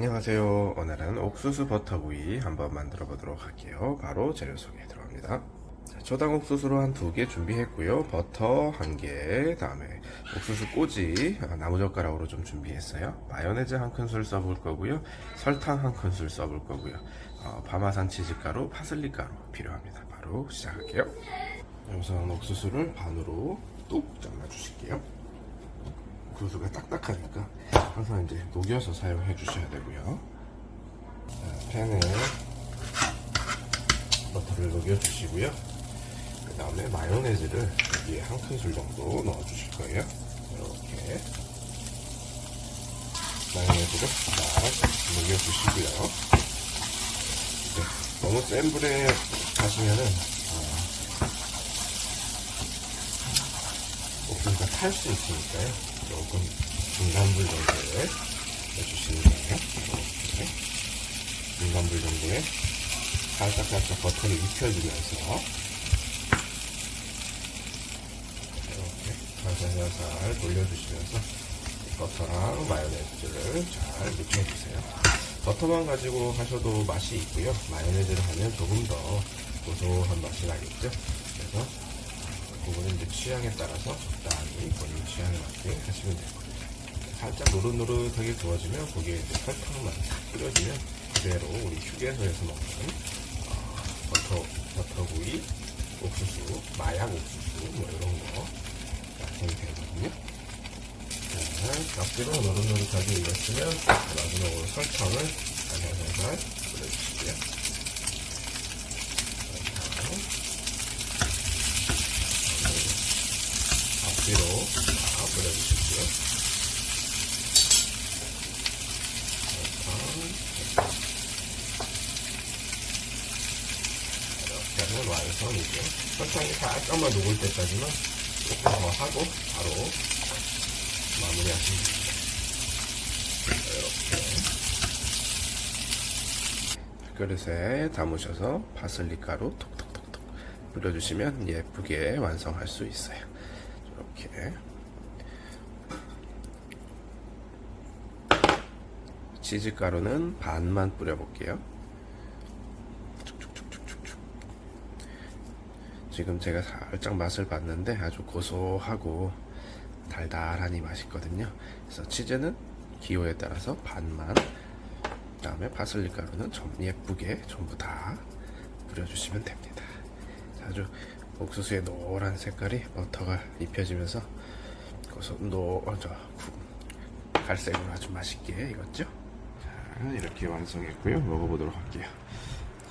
안녕하세요. 오늘은 옥수수 버터구이 한번 만들어 보도록 할게요. 바로 재료 소개 들어갑니다. 자, 초당 옥수수로 한 두 개 준비했고요. 버터 한 개, 다음에 옥수수 꼬지 아, 나무젓가락으로 좀 준비했어요. 마요네즈 한 큰술 써볼 거고요. 설탕 한 큰술 써볼 거고요. 어, 파마산 치즈가루, 파슬리 가루 필요합니다. 바로 시작할게요. 우선 옥수수를 반으로 뚝 잘라 주실게요. 옥수수가 딱딱하니까 항상 이제 녹여서 사용해 주셔야 되고요. 자, 팬에 버터를 녹여 주시고요. 그 다음에 마요네즈를 여기에 한 큰술 정도 넣어 주실 거예요. 이렇게 마요네즈를 딱 녹여 주시고요. 네, 너무 센 불에 하시면은 어, 옥수수가 탈 수 있으니까요. 조금 중간불 정도에 돼요. 이렇게 중간불 정도에 살짝 살짝 버터를 익혀주면서 이렇게 살살살살 돌려주시면서 버터랑 마요네즈를 잘 묻혀주세요. 버터만 가지고 하셔도 맛이 있고요. 마요네즈를 하면 조금 더 고소한 맛이 나겠죠. 그래서 그거는 이제 취향에 따라서 적당히 본인 취향에 맞게 하시면 되고 살짝 노릇노릇하게 구워지면 거기에 이제 설탕만 뿌려주면 그대로 우리 휴게소에서 먹는 어, 버터 버터구이, 옥수수, 마약 옥수수 뭐 이런 거 완성이 되거든요. 자, 앞뒤로 노릇노릇하게 익었으면 마지막으로 설탕을 살살살살 뿌려주시고요. 설탕. 앞 뒤로 다 뿌려주시고요. 이렇게 하면 완성이죠. 설탕이 살짝만 녹을 때까지만 더 하고 바로 마무리하시면 됩니다. 그릇에 담으셔서 파슬리 가루 톡톡톡톡 뿌려주시면 예쁘게 완성할 수 있어요. 이렇게 치즈 가루는 반만 뿌려볼게요. 지금 제가 살짝 맛을 봤는데 아주 고소하고 달달하니 맛있거든요. 그래서 치즈는 기호에 따라서 반만, 그 다음에 파슬리 가루는 좀 예쁘게 전부 다 뿌려주시면 됩니다. 아주 옥수수의 노란 색깔이 버터가 입혀지면서 고소 노, 어, 저 구- 갈색으로 아주 맛있게 익었죠. 자, 이렇게 완성했고요. 먹어보도록 할게요.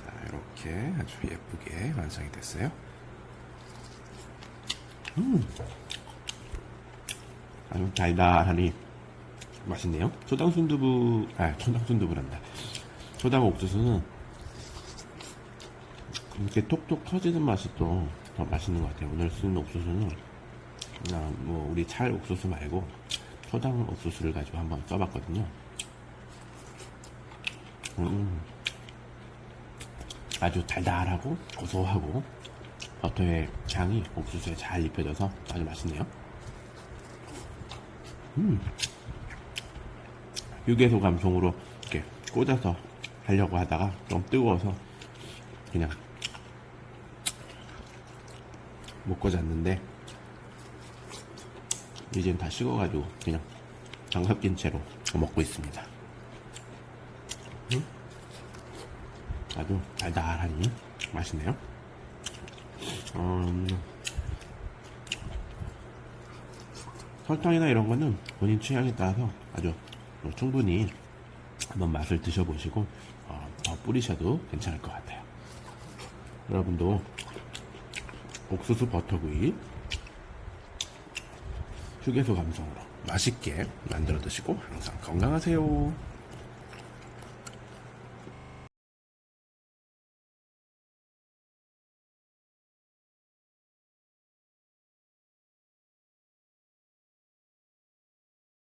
자, 이렇게 아주 예쁘게 완성이 됐어요. 아주 달달하니 맛있네요. 초당 순두부, 아, 초당 순두부란다. 초당 옥수수는 이렇게 톡톡 터지는 맛이 또 더 맛있는 것 같아요. 오늘 쓴 옥수수는 그냥 뭐 우리 찰 옥수수 말고 초당 옥수수를 가지고 한번 써봤거든요. 음, 아주 달달하고 고소하고 버터의 향이 옥수수에 잘 입혀져서 아주 맛있네요. 음, 휴게소 감성으로 이렇게 꽂아서 하려고 하다가 좀 뜨거워서 그냥 못 꽂았는데 이젠 다 식어가지고 그냥 장갑 낀 채로 먹고 있습니다. 음? 아주 달달하니 맛있네요. 음, 설탕이나 이런 거는 본인 취향에 따라서 아주 충분히 한번 맛을 드셔보시고 어, 더 뿌리셔도 괜찮을 것 같아요. 여러분도 옥수수 버터구이 휴게소 감성으로 맛있게 만들어 드시고 항상 건강하세요.